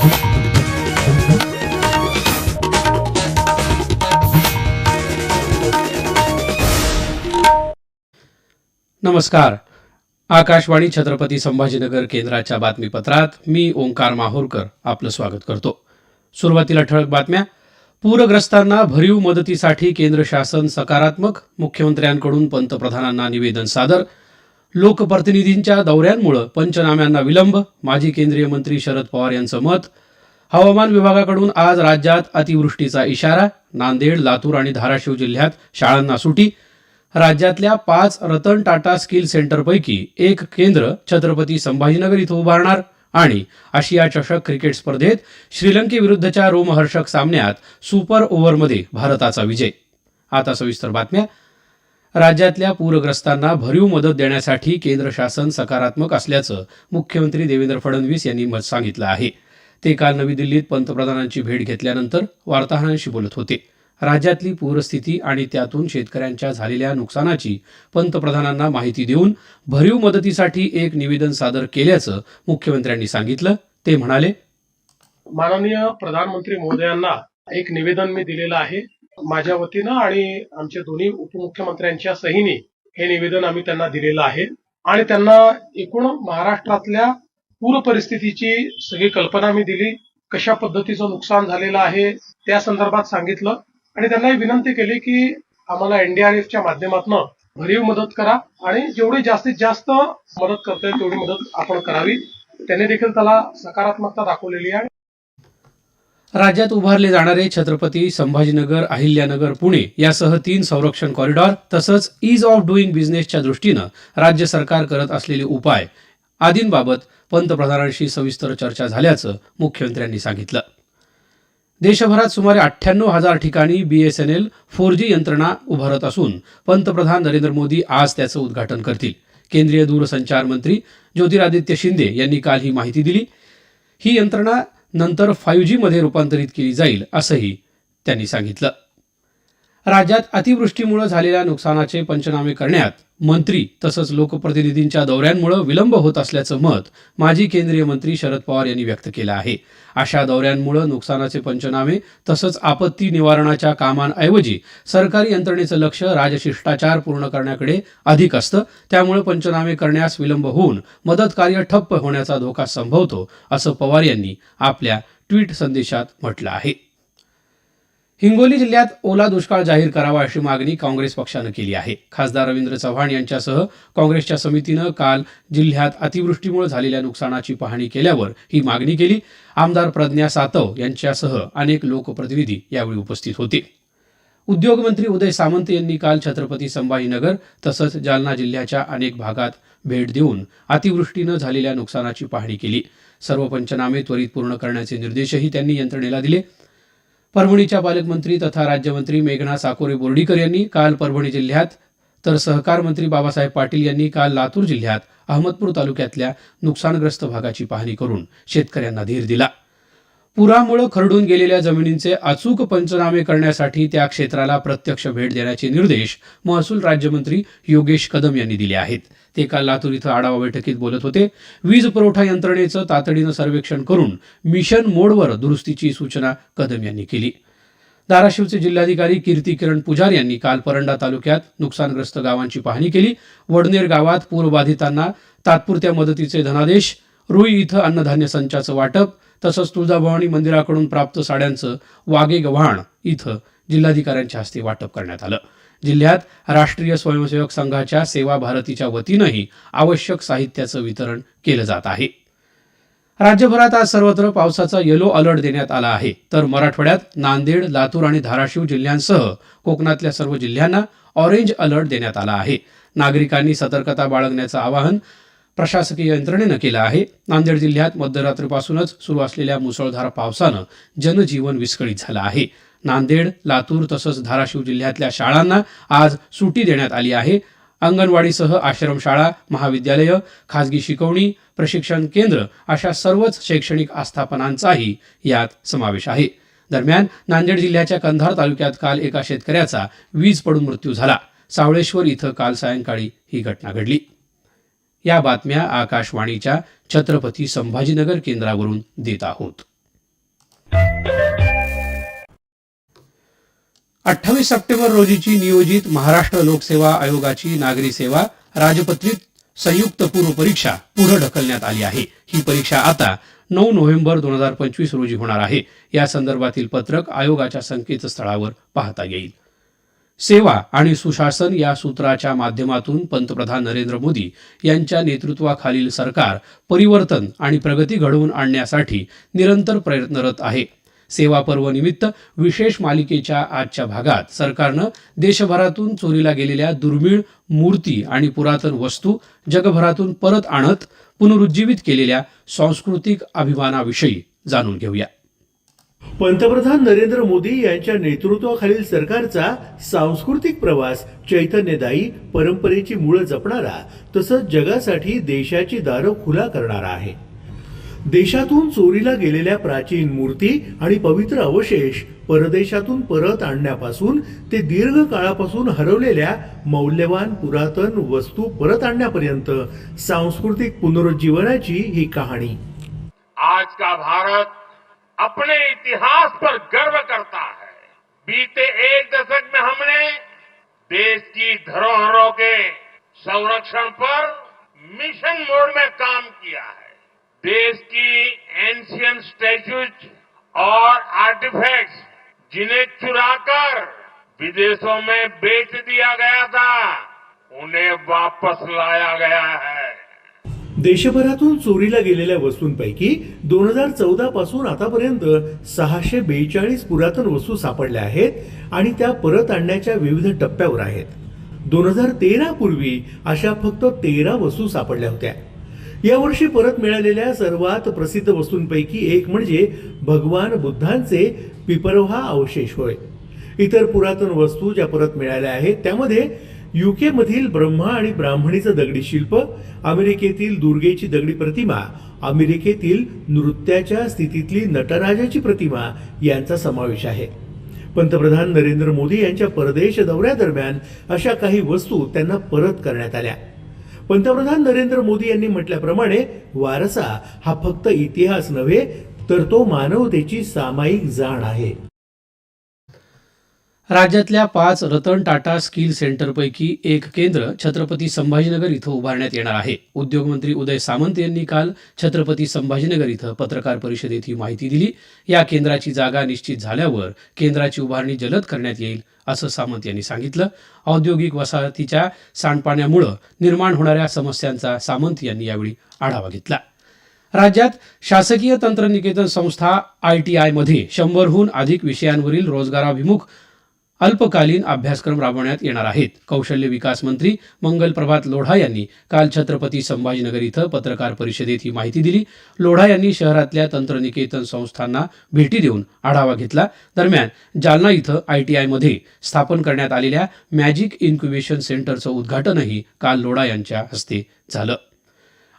नमस्कार. आकाशवाणी छत्रपती संभाजीनगर केंद्राच्या बातमीपत्रात मी ओंकार माहोरकर आपलं स्वागत करतो. सुरुवातीला ठळक बातम्या. पूरग्रस्तांना भरीव मदतीसाठी केंद्र शासन सकारात्मक मुख्यमंत्र्यांकडून पंतप्रधानांना निवेदन सादर. लोकप्रतिनिधींच्या दौऱ्यांमुळे पंचनाम्यांना विलंब माजी केंद्रीय मंत्री शरद पवार यांचं मत. हवामान विभागाकडून आज राज्यात अतिवृष्टीचा इशारा नांदेड लातूर आणि धाराशिव जिल्ह्यात शाळांना सुटी. राज्यातल्या पाच रतन टाटा स्किल सेंटरपैकी एक केंद्र छत्रपती संभाजीनगर इथं उभारणार आणि आशिया चषक क्रिकेट स्पर्धेत श्रीलंकेविरुद्धच्या रोमहर्षक सामन्यात सुपर ओव्हरमध्ये भारताचा विजय. आता सविस्तर बातम्या राज्यातल्या पूरग्रस्तांना भरीव मदत देण्यासाठी केंद्र शासन सकारात्मक असल्याचं मुख्यमंत्री देवेंद्र फडणवीस यांनी मत सांगितलं आहे. ते काल नवी दिल्लीत पंतप्रधानांची भेट घेतल्यानंतर वार्ताहरांशी बोलत होते. राज्यातली पूरस्थिती आणि त्यातून शेतकऱ्यांच्या झालेल्या नुकसानाची पंतप्रधानांना माहिती देऊन भरीव मदतीसाठी एक निवेदन सादर केल्याचं मुख्यमंत्र्यांनी सांगितलं. ते म्हणाले माननीय प्रधानमंत्री महोदयांना एक निवेदन मी दिलेलं आहे. माझ्या वतीनं आणि आमच्या दोन्ही उपमुख्यमंत्र्यांच्या सहीने हे निवेदन आम्ही त्यांना दिलेलं आहे. आणि त्यांना एकूण महाराष्ट्रातल्या पूर परिस्थितीची सगळी कल्पना मी दिली. कशा पद्धतीचं नुकसान झालेलं आहे त्या संदर्भात सांगितलं. आणि त्यांना विनंती केली की आम्हाला एनडीआरएफच्या माध्यमातून भरीव मदत करा आणि जेवढी जास्तीत जास्त मदत करता येईल तेवढी मदत आपण करावी. त्यांनी देखील त्याला सकारात्मकता दाखवलेली आहे. राज्यात उभारले जाणारे छत्रपती संभाजीनगर अहिल्यानगर पुणे यासह तीन संरक्षण कॉरिडॉर तसंच ईज ऑफ डुईंग बिझनेसच्या दृष्टीनं राज्य सरकार करत असलेले उपाय आदींबाबत पंतप्रधानांशी सविस्तर चर्चा झाल्याचं मुख्यमंत्र्यांनी सांगितलं. देशभरात सुमारे अठ्ठ्याण्णव हजार ठिकाणी बीएसएनएल फोर जी यंत्रणा उभारत असून पंतप्रधान नरेंद्र मोदी आज त्याचं उद्घाटन करतील. केंद्रीय दूरसंचार मंत्री ज्योतिरादित्य शिंदे यांनी काल ही माहिती दिली. ही यंत्रणा नंतर फाईव्ह जीमध्ये रूपांतरित केली जाईल असंही त्यांनी सांगितलं. राज्यात अतिवृष्टीमुळे झालेल्या नुकसानाचे पंचनामे करण्यात मंत्री तसंच लोकप्रतिनिधींच्या दौऱ्यांमुळे विलंब होत असल्याचं मत माजी केंद्रीय मंत्री शरद पवार यांनी व्यक्त केलं आहे. अशा दौऱ्यांमुळे नुकसानाचे पंचनामे तसंच आपत्ती निवारणाच्या कामांऐवजी सरकारी यंत्रणेचं लक्ष राजशिष्टाचार पूर्ण करण्याकडे अधिक असतं. त्यामुळे पंचनामे करण्यास विलंब होऊन मदत कार्य ठप्प होण्याचा धोका संभवतो असं पवार यांनी आपल्या ट्विट संदेशात म्हटलं आहे. हिंगोली जिल्ह्यात ओला दुष्काळ जाहीर करावा अशी मागणी काँग्रेस पक्षानं केली आहे. खासदार रवींद्र चव्हाण यांच्यासह काँग्रेसच्या समितीनं काल जिल्ह्यात अतिवृष्टीमुळे झालेल्या नुकसानाची पाहणी केल्यावर ही मागणी केली. आमदार प्रज्ञा सातव यांच्यासह अनेक लोकप्रतिनिधी यावेळी उपस्थित होते. उद्योगमंत्री उदय सामंत यांनी काल छत्रपती संभाजीनगर तसंच जालना जिल्ह्याच्या अनेक भागात भेट देऊन अतिवृष्टीनं झालेल्या नुकसानाची पाहणी केली. सर्व पंचनामे त्वरित पूर्ण करण्याचे निर्देशही त्यांनी यंत्रणेला दिले. परभणीच्या पालकमंत्री तथा राज्यमंत्री मेघना साकोरे बोर्डीकर यांनी काल परभणी जिल्ह्यात तर सहकार मंत्री बाबासाहेब पाटील यांनी काल लातूर जिल्ह्यात अहमदपूर तालुक्यातल्या नुकसानग्रस्त भागाची पाहणी करून शेतकऱ्यांना धीर दिला. पुरामुळे खरडून गेलेल्या जमिनींचे अचूक पंचनामे करण्यासाठी त्या क्षेत्राला प्रत्यक्ष भेट देण्याचे निर्देश महसूल राज्यमंत्री योगेश कदम यांनी दिले आहेत. ते काल लातूर इथं आढावा बैठकीत बोलत होते. वीज पुरवठा यंत्रणेचं तातडीनं सर्वेक्षण करून मिशन मोडवर दुरुस्तीची सूचना कदम यांनी केली. धाराशिवचे जिल्हाधिकारी कीर्ती किरण पुजार यांनी काल परंडा तालुक्यात नुकसानग्रस्त गावांची पाहणी केली. वडनेर गावात पूरबाधितांना तात्पुरत्या मदतीचे धनादेश. रुई इथं अन्नधान्य संचाचं वाटप. तसंच तुळजाभवानी मंदिराकडून प्राप्त साड्यांचं वागे गव्हाण इथं जिल्हाधिकाऱ्यांच्या हस्ते वाटप करण्यात आलं. जिल्ह्यात राष्ट्रीय स्वयंसेवक संघाच्या सेवा भारतीच्या वतीनंही आवश्यक साहित्याचं वितरण केलं जात आहे. राज्यभरात आज सर्वत्र पावसाचा येलो अलर्ट देण्यात आला आहे. तर मराठवाड्यात नांदेड लातूर आणि धाराशिव जिल्ह्यांसह कोकणातल्या सर्व जिल्ह्यांना ऑरेंज अलर्ट देण्यात आला आहे. नागरिकांनी सतर्कता बाळगण्याचं आवाहन प्रशासकीय यंत्रणेनं केलं आहे. नांदेड जिल्ह्यात मध्यरात्रीपासूनच सुरू असलेल्या मुसळधार पावसानं जनजीवन विस्कळीत झालं आहे. नांदेड लातूर तसंच धाराशिव जिल्ह्यातल्या शाळांना आज सुटी देण्यात आली आहे. अंगणवाडीसह आश्रमशाळा महाविद्यालयं खाजगी शिकवणी प्रशिक्षण केंद्र अशा सर्वच शैक्षणिक आस्थापनांचाही यात समावेश आहे. दरम्यान नांदेड जिल्ह्याच्या कंधार तालुक्यात काल एका शेतकऱ्याचा वीज पडून मृत्यू झाला. सावळेश्वर इथं काल सायंकाळी ही घटना घडली. या बातम्या आकाशवाणीच्या छत्रपती संभाजीनगर केंद्रावरून देत आहोत. अठ्ठावीस सप्टेंबर रोजीची नियोजित महाराष्ट्र लोकसेवा आयोगाची नागरी सेवा राजपत्रित संयुक्त पूर्व परीक्षा पुढे ढकलण्यात आली आहे. ही परीक्षा आता नऊ नोव्हेंबर दोन हजार पंचवीस रोजी होणार आहे. या संदर्भातील पत्रक आयोगाच्या संकेतस्थळावर पाहता येईल. सेवा आणि सुशासन या सूत्राच्या माध्यमातून पंतप्रधान नरेंद्र मोदी यांच्या नेतृत्वाखालील सरकार परिवर्तन आणि प्रगती घडवून आणण्यासाठी निरंतर प्रयत्नरत आहे. सेवा पर्वनिमित्त विशेष मालिकेच्या आजच्या भागात सरकारनं देशभरातून चोरीला गेलेल्या दुर्मिळ मूर्ती आणि पुरातन वस्तू जगभरातून परत आणत पुनरुज्जीवित केलेल्या सांस्कृतिक अभिमानाविषयी जाणून घेऊया. पंतप्रधान नरेंद्र मोदी यांच्या नेतृत्वाखालील सरकारचा सांस्कृतिक प्रवास चैतन्यदायी परंपरेची मुळं जपणारा तसंच जगासाठी देशाची दारं खुला करणारा आहे. देशातून चोरीला गेलेल्या प्राचीन मूर्ती आणि पवित्र अवशेष परदेशातून परत आणण्यापासून ते दीर्घ काळापासून हरवलेल्या मौल्यवान पुरातन वस्तू परत आणण्यापर्यंत सांस्कृतिक पुनरुज्जीवनाची ही कहाणी. आज का भारत अपने इतिहास पर गर्व करता है। बीते एक दशक में हमने देश की धरोहरों के संरक्षण पर मिशन मोड में काम किया है। देश की एंशियन स्टैच्यूज और आर्टिफैक्ट्स जिन्हें चुराकर विदेशों में बेच दिया गया था, उन्हें वापस लाया गया है। देशभरातून चोरीला गेलेल्या वस्तूंपैकी दोन हजार चौदा पासून आतापर्यंत सहाशे बेचाळीस पुरातन वस्तू सापडल्या आहेत आणि त्या परत आणण्याच्या विविध टप्प्यावर आहेत. दोन हजार तेरा पूर्वी अशा फक्त तेरा वस्तू सापडल्या होत्या. यावर्षी परत मिळालेल्या सर्वात प्रसिद्ध वस्तूंपैकी एक म्हणजे भगवान बुद्धांचे पिपरव्हा अवशेष होय. इतर पुरातन वस्तू ज्या परत मिळाल्या आहेत त्यामध्ये युके मधील ब्रह्मा आणि ब्राह्मणीचं दगडी शिल्प अमेरिकेतील दुर्गेची दगडी प्रतिमा अमेरिकेतील नृत्याच्या स्थितीतली नटराजाची प्रतिमा यांचा समावेश आहे. पंतप्रधान नरेंद्र मोदी यांच्या परदेश दौऱ्यादरम्यान अशा काही वस्तू त्यांना परत करण्यात आल्या. पंतप्रधान नरेंद्र मोदी यांनी म्हटल्याप्रमाणे वारसा हा फक्त इतिहास नव्हे तर तो मानवतेची सामायिक जाण आहे. राज्यातल्या पाच रतन टाटा स्किल सेंटरपैकी एक केंद्र छत्रपती संभाजीनगर इथं उभारण्यात येणार आहे. उद्योगमंत्री उदय सामंत यांनी काल छत्रपती संभाजीनगर इथं पत्रकार परिषदेत ही माहिती दिली. या केंद्राची जागा निश्चित झाल्यावर केंद्राची उभारणी जलद करण्यात येईल असं सामंत यांनी सांगितलं. औद्योगिक वसाहतीच्या सांडपाण्यामुळं निर्माण होणाऱ्या समस्यांचा सामंत यांनी यावेळी आढावा घेतला. राज्यात शासकीय तंत्रनिकेतन संस्था आय टी आयमध्ये शंभरहून अधिक विषयांवरील रोजगाराभिमुख अल्पकालीन अभ्यासक्रम राबवण्यात येणार आहेत. कौशल्य विकास मंत्री मंगल प्रभात लोढा यांनी काल छत्रपती संभाजीनगर इथं पत्रकार परिषदेत ही माहिती दिली. लोढा यांनी शहरातल्या तंत्रनिकेतन संस्थांना भेटी देऊन आढावा घेतला. दरम्यान जालना इथं आयटीआयमध्ये स्थापन करण्यात आलेल्या मॅजिक इन्क्युबेशन सेंटरचं उद्घाटनही काल लोढा यांच्या हस्ते झालं.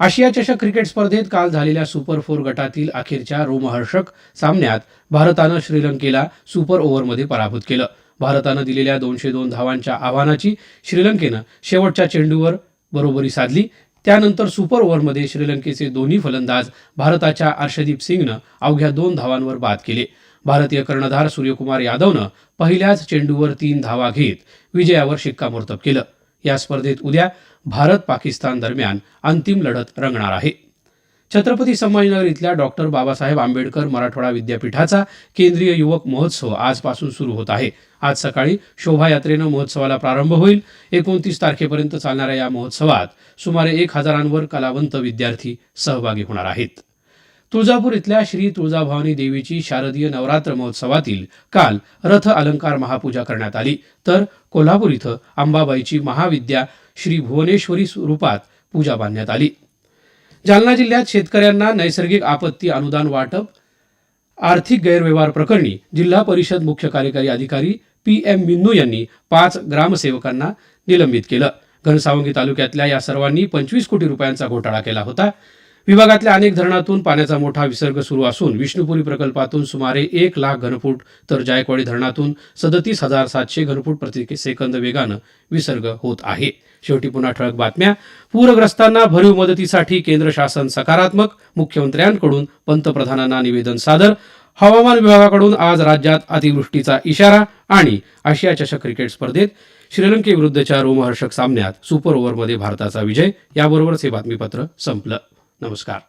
आशिया चषक क्रिकेट स्पर्धेत काल झालेल्या सुपर फोर गटातील अखेरच्या रोमहर्षक सामन्यात भारतानं श्रीलंकेला सुपर ओव्हरमध्ये पराभूत केलं. भारतानं दिलेल्या दोनशे दोन धावांच्या आव्हानाची श्रीलंकेनं शेवटच्या चेंडूवर बरोबरी साधली. त्यानंतर सुपर ओव्हरमध्ये श्रीलंकेचे दोन्ही फलंदाज भारताच्या अर्षदीप सिंगनं अवघ्या दोन धावांवर बाद केले. भारतीय कर्णधार सूर्यकुमार यादवनं पहिल्याच चेंडूवर तीन धावा घेत विजयावर शिक्कामोर्तब केलं. या स्पर्धेत उद्या भारत पाकिस्तान दरम्यान अंतिम लढत रंगणार आहे. छत्रपती संभाजीनगर इथल्या डॉक्टर बाबासाहेब आंबेडकर मराठवाडा विद्यापीठाचा केंद्रीय युवक महोत्सव आजपासून सुरू होत आहे. आज सकाळी शोभायात्रेनं महोत्सवाला प्रारंभ होईल. एकोणतीस तारखेपर्यंत चालणाऱ्या या महोत्सवात सुमारे एक हजारांवर कलावंत विद्यार्थी सहभागी होणार आहेत. तुळजापूर इथल्या श्री तुळजाभवानी देवीची शारदीय नवरात्र महोत्सवातील काल रथ अलंकार महापूजा करण्यात आली. तर कोल्हापूर इथं अंबाबाईची महाविद्या श्री भुवनेश्वरी रूपात पूजा बांधण्यात आली. जालना जिल्ह्यात शेतकऱ्यांना नैसर्गिक आपत्ती अनुदान वाटप आर्थिक गैरव्यवहार प्रकरणी जिल्हा परिषद मुख्य कार्यकारी अधिकारी पी एम मिन्नू यांनी पाच ग्रामसेवकांना निलंबित केलं. घनसावंगी तालुक्यातल्या या सर्वांनी पंचवीस कोटी रुपयांचा घोटाळा केला होता. विभागातल्या अनेक धरणातून पाण्याचा मोठा विसर्ग सुरू असून विष्णुपुरी प्रकल्पातून सुमारे एक लाख घनफूट तर जायकवाडी धरणातून सदतीस हजार सातशे घनफूट प्रति सेकंद वेगानं विसर्ग होत आहे. शेवटी पुन्हा ठळक बातम्या. पूरग्रस्तांना भरीव मदतीसाठी केंद्र शासन सकारात्मक. मुख्यमंत्र्यांकडून पंतप्रधानांना निवेदन सादर. हवामान विभागाकडून आज राज्यात अतिवृष्टीचा इशारा आणि आशिया चषक क्रिकेट स्पर्धेत श्रीलंकेविरुद्धच्या रोमहर्षक सामन्यात सुपर ओव्हरमध्ये भारताचा विजय. याबरोबरच हे बातमीपत्र संपलं. नमस्कार